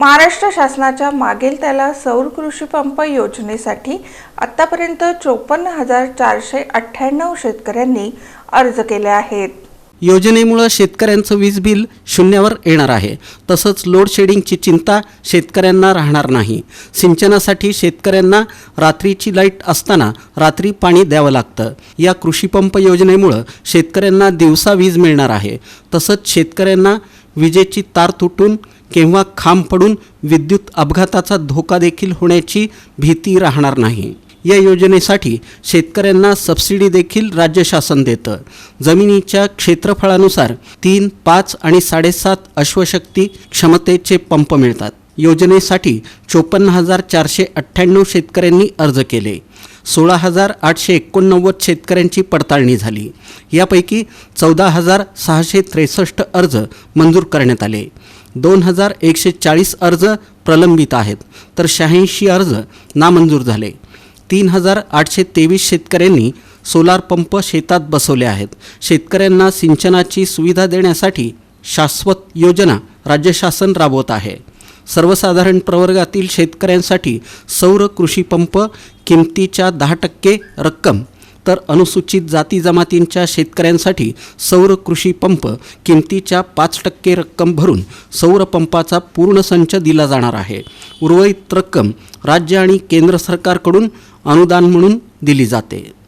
महाराष्ट्र शासनाच्या मागील त्याला सौर कृषी पंप योजनेसाठी आतापर्यंत चोपन्न हजार चारशे अठ्ठ्याण्णव शेतकऱ्यांनी अर्ज केले आहेत. योजनेमुळं शेतकऱ्यांचं वीज बिल शून्यावर येणार आहे. तसंच लोडशेडिंगची चिंता शेतकऱ्यांना राहणार नाही. सिंचनासाठी शेतकऱ्यांना रात्रीची लाइट असताना रात्री पाणी द्यावं लागतं. या कृषीपंप योजनेमुळं शेतकऱ्यांना दिवसा वीज मिळणार आहे. तसंच शेतकऱ्यांना विजेची तार तुटून किंवा खांब पडून विद्युत अपघाताचा धोका देखील होण्याची भीती राहणार नाही. या योजनेसाठी शेतकऱ्यांना सबसिडी देखील राज्य शासन देतं. जमिनीच्या क्षेत्रफळानुसार तीन पाच आणि साडेसात अश्वशक्ती क्षमतेचे पंप मिळतात. योजनेसाठी चोपन्न हजार चारशे अठ्ठ्याण्णव शेतकऱ्यांनी अर्ज केले. सोळा हजार आठशे एकोणनव्वद शेतकऱ्यांची पडताळणी झाली. यापैकी चौदा हजार सहाशे त्रेसष्ट अर्ज मंजूर करण्यात आले. दोन हजार एकशे चाळीस अर्ज प्रलंबित आहेत. तर शहाऐंशी अर्ज नामंजूर झाले. तीन हजार आठशे तेवीस शेतकऱ्यांनी सोलार पंप शेतात बसवले आहेत. शेतकऱ्यांना सिंचनाची सुविधा देण्यासाठी शाश्वत योजना राज्य शासन राबवत आहे. सर्वसाधारण प्रवर्गातील शेतकऱ्यांसाठी सौर कृषी पंप किमतीच्या दहा टक्के रक्कम तर अनुसूचित जाती जमातींच्या शेतकऱ्यांसाठी सौर कृषी पंप किमतीच्या पाच टक्के रक्कम भरून सौर पंपाचा पूर्ण संच दिला जाणार आहे. उर्वरित रक्कम राज्य आणि केंद्र सरकारकडून अनुदान म्हणून दिली जाते.